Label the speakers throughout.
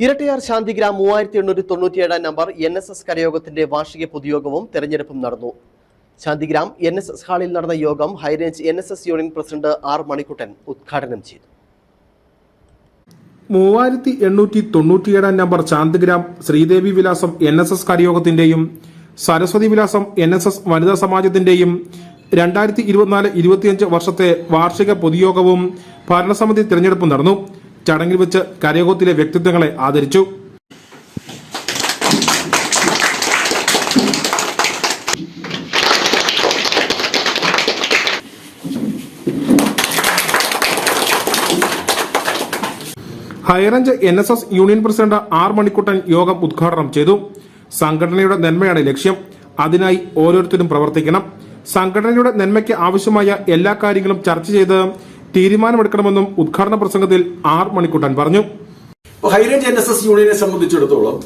Speaker 1: ഇരട്ടയാർ ശാന്തിഗ്രാം മൂവായിരത്തി എണ്ണൂറ്റി തൊണ്ണൂറ്റിയേഴാം നമ്പർ എൻ എസ് എസ് കരയോഗത്തിന്റെ വാർഷിക പൊതുയോഗവും തെരഞ്ഞെടുപ്പും നടന്നു. ശാന്തിഗ്രാം എൻ എസ് എസ് ഹാളിൽ നടന്ന യോഗം high range N S S union president R Manikuttan ഉദ്ഘാടനം ചെയ്തു.
Speaker 2: മൂവായിരത്തി എണ്ണൂറ്റി തൊണ്ണൂറ്റിയേഴാം നമ്പർ ശാന്തിഗ്രാം ശ്രീദേവി വിലാസം എൻ എസ് എസ് കരയോഗത്തിന്റെയും സരസ്വതി വിലാസം എൻ എസ് എസ് വനിതാ സമാജത്തിന്റെയും രണ്ടായിരത്തി ഇരുപത്തിനാല് ഇരുപത്തിയഞ്ച് വർഷത്തെ വാർഷിക പൊതുയോഗവും ഭരണസമിതി തെരഞ്ഞെടുപ്പും നടന്നു. ചടങ്ങിൽ വെച്ച് കരയോഗത്തിലെ വ്യക്തിത്വങ്ങളെ ആദരിച്ചു. High range N S S union president R Manikuttan യോഗം ഉദ്ഘാടനം ചെയ്തു. സംഘടനയുടെ നന്മയാണ് ലക്ഷ്യം. അതിനായി ഓരോരുത്തരും പ്രവർത്തിക്കണം. സംഘടനയുടെ നന്മയ്ക്ക് ആവശ്യമായ എല്ലാ കാര്യങ്ങളും ചർച്ച ചെയ്ത് തീരുമാനമെടുക്കണമെന്നും ഉദ്ഘാടന പ്രസംഗത്തിൽ ആർ മണിക്കുട്ടൻ പറഞ്ഞു.
Speaker 3: High range N S S യൂണിയനെ സംബന്ധിച്ചിടത്തോളം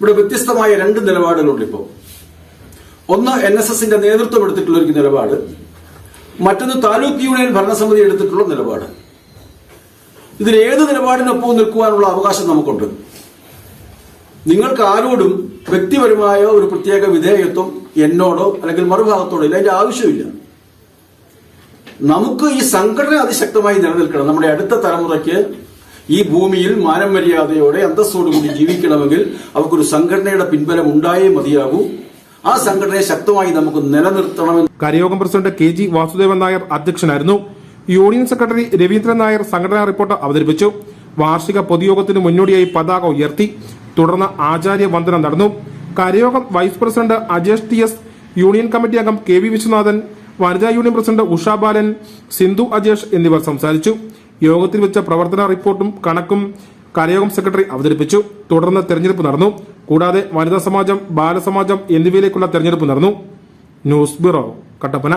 Speaker 3: ഇവിടെ വ്യത്യസ്തമായ രണ്ട് നിലപാടുകളുണ്ട് ഇപ്പോൾ ഒന്ന് എൻ എസ് എസിന്റെ നേതൃത്വം എടുത്തിട്ടുള്ള ഒരു നിലപാട്. മറ്റൊന്ന് താലൂക്ക് യൂണിയൻ ഭരണസമിതി എടുത്തിട്ടുള്ള നിലപാട്. ഇതിൽ ഏത് നിലപാടിനൊപ്പം നിൽക്കുവാനുള്ള അവകാശം നമുക്കുണ്ട്. നിങ്ങൾക്ക് ആരോടും വ്യക്തിപരമായ ഒരു പ്രത്യേക വിധേയത്വം എന്നോടോ അല്ലെങ്കിൽ മറുഭാഗത്തോടോ ഇല്ല. അതിന്റെ ആവശ്യമില്ല. നമുക്ക് ഈ സംഘടന അതിശക്തമായി നിലനിൽക്കണം. നമ്മുടെ അടുത്ത തലമുറയ്ക്ക് ഈ ഭൂമിയിൽ മാനം മര്യാദയോടെ അന്തസ്സോടുകൂടി ജീവിക്കണമെങ്കിൽ അവർക്കൊരു സംഘടനയുടെ പിൻബലം ഉണ്ടായേ മതിയാകൂ. ആ സംഘടനയെ ശക്തമായി നമുക്ക് നിലനിർത്തണമെന്ന്
Speaker 2: കരയോഗം president K G Vasudevan Nair അധ്യക്ഷനായിരുന്നു. യൂണിയൻ സെക്രട്ടറി രവീന്ദ്രൻ നായർ സംഘടനാ റിപ്പോർട്ട് അവതരിപ്പിച്ചു. വാർഷിക പൊതുയോഗത്തിന് മുന്നോടിയായി പതാക ഉയർത്തി. തുടർന്ന് ആചാര്യ വന്ദനം നടന്നു. കരയോഗം vice president Ajesh T S union committee അംഗം കെ വി വിശ്വനാഥൻ വനിതാ യൂണിയൻ പ്രസിഡന്റ് ഉഷാ ബാലൻ സിന്ധു അജേഷ് എന്നിവർ സംസാരിച്ചു. യോഗത്തിൽ വെച്ച പ്രവർത്തന റിപ്പോർട്ടും കണക്കും കരയോഗം സെക്രട്ടറി അവതരിപ്പിച്ചു. തുടർന്ന് തെരഞ്ഞെടുപ്പ് നടന്നു. കൂടാതെ വനിതാ സമാജം ബാലസമാജം എന്നിവയിലേക്കുള്ള തെരഞ്ഞെടുപ്പ് നടന്നു. News bureau Kattappana.